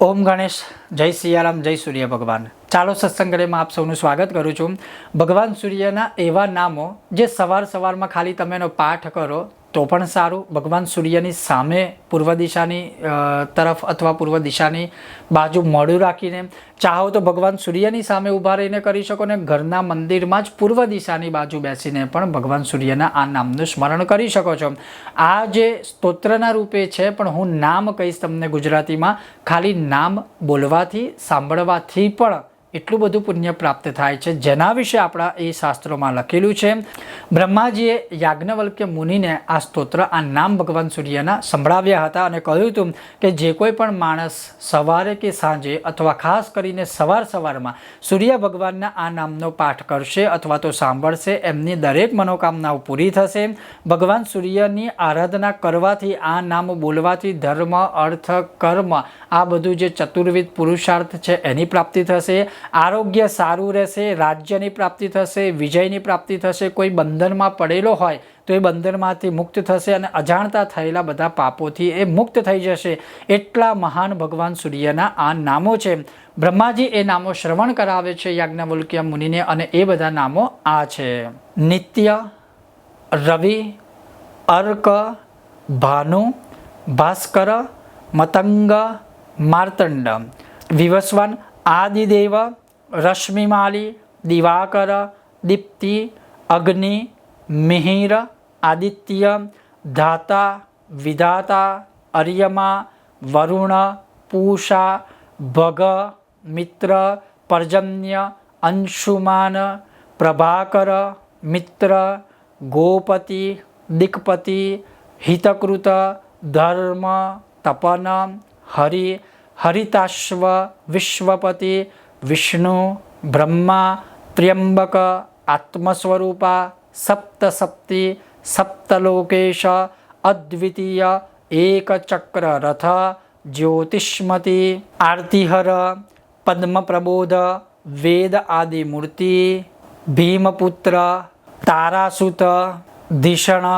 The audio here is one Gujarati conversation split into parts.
ઓમ ગણેશ, જય સિયારામ જય સૂર્ય ભગવાન. ચાલો સત્સંગમાં આપ સૌનું સ્વાગત કરું છું. ભગવાન સૂર્યના એવા નામો જે સવાર સવારમાં ખાલી તમે એનો પાઠ કરો તો પણ સારું. ભગવાન સૂર્યની સામે પૂર્વ દિશાની તરફ અથવા પૂર્વ દિશાની બાજુ મોડું રાખીને ચાહો તો ભગવાન સૂર્યની સામે ઊભા રહીને કરી શકો ને ઘરના મંદિરમાં જ પૂર્વ દિશાની બાજુ બેસીને પણ ભગવાન સૂર્યના આ નામનું સ્મરણ કરી શકો છો. આ જે સ્તોત્રના રૂપે છે, પણ હું નામ કહીશ તમને ગુજરાતીમાં, ખાલી નામ બોલવાથી, સાંભળવાથી પણ એટલું બધું પુણ્ય પ્રાપ્ત થાય છે. જેના વિશે આપણા એ શાસ્ત્રોમાં લખેલું છે, બ્રહ્માજીએ યાજ્ઞવલ્ક્ય મુનિને આ સ્તોત્ર, આ નામ ભગવાન સૂર્યના સંભળાવ્યા હતા અને કહ્યું હતું કે જે કોઈ પણ માણસ સવારે કે સાંજે અથવા ખાસ કરીને સવાર સવારમાં સૂર્ય ભગવાનના આ નામનો પાઠ કરશે અથવા તો સાંભળશે, એમની દરેક મનોકામનાઓ પૂરી થશે. ભગવાન સૂર્યની આરાધના કરવાથી આ નામ બોલવાથી ધર્મ, અર્થ, કર્મ આ બધું જે ચતુર્વિધ પુરુષાર્થ છે એની પ્રાપ્તિ થશે. આરોગ્ય સારું રહેશે, રાજ્યની પ્રાપ્તિ થશે, વિજયની પ્રાપ્તિ થશે, કોઈ બંધનમાં પડેલો હોય તો એ બંધનમાંથી મુક્ત થશે અને અજાણતા થયેલા બધા પાપોથી એ મુક્ત થઈ જશે. એટલા મહાન ભગવાન સૂર્યના આ નામો છે. બ્રહ્માજી એ નામો શ્રવણ કરાવે છે યાજ્ઞવલ્ક્ય મુનિને અને એ બધા નામો આ છે. નિત્ય, રવિ, અર્ક, ભાનુ, ભાસ્કર, મતંગ, માર્તંડ. વિવસ્વન આદિદેવ રશ્મિમાલી દિવાકર દીપ્તિ અગ્નિ મિહિર આદિત્ય ધાતા વિધાતા અર્યમા વરુણ પૂષા ભગ મિત્ર પર્જન્ય અંશુમાન પ્રભાકર મિત્ર ગોપતિ દિક્પતિ હિતકૃત ધર્મ તપન હરિ હરિતાશ્વ વિશ્વપતિ વિષ્ણુ બ્રહ્મા ત્ર્યંબક આત્મસ્વરૂપા સપ્તસપ્તિ સપ્તલોકેશ અદ્વિતીય એકચક્ર રથ જ્યોતિષ્મતિ આરતીહર પદ્મપ્રબોધ વેદ આદિ મૂર્તિ ભીમપુત્ર તારાસુત ધીષણ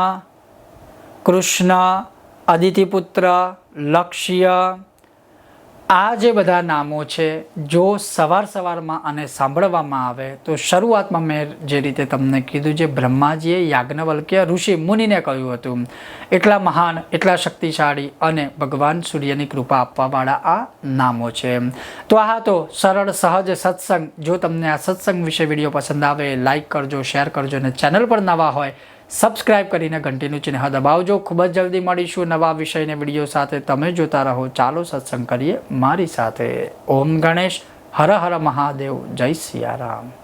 કૃષ્ણ અદિતિપુત્ર લક્ષ્ય આ જે બધા નામો છે, જો સવાર સવારમાં આને સાંભળવામાં આવે, તો શરૂઆતમાં મેં જે રીતે તમને કીધું જે બ્રહ્માજીએ યાજ્ઞવલ્ક્ય ઋષિ મુનિને કહ્યું હતું, એટલા મહાન, એટલા શક્તિશાળી અને ભગવાન સૂર્યની કૃપા આપવાવાળા આ નામો છે. તો આ તો સરળ, સહજ સત્સંગ. જો તમને આ સત્સંગ વિશે વીડિયો પસંદ આવે, લાઈક કરજો, શેર કરજો અને ચેનલ પર નવા હોય સબસ્ક્રાઇબ કરીને ઘંટીનું ચિહ્ન દબાવજો. ખૂબ જ જલ્દી મળીશું નવા વિષયને વીડિયો સાથે. તમે જોતા રહો. ચાલો સત્સંગ કરીએ મારી સાથે. ઓમ ગણેશ. હર હર મહાદેવ. જય સિયારામ.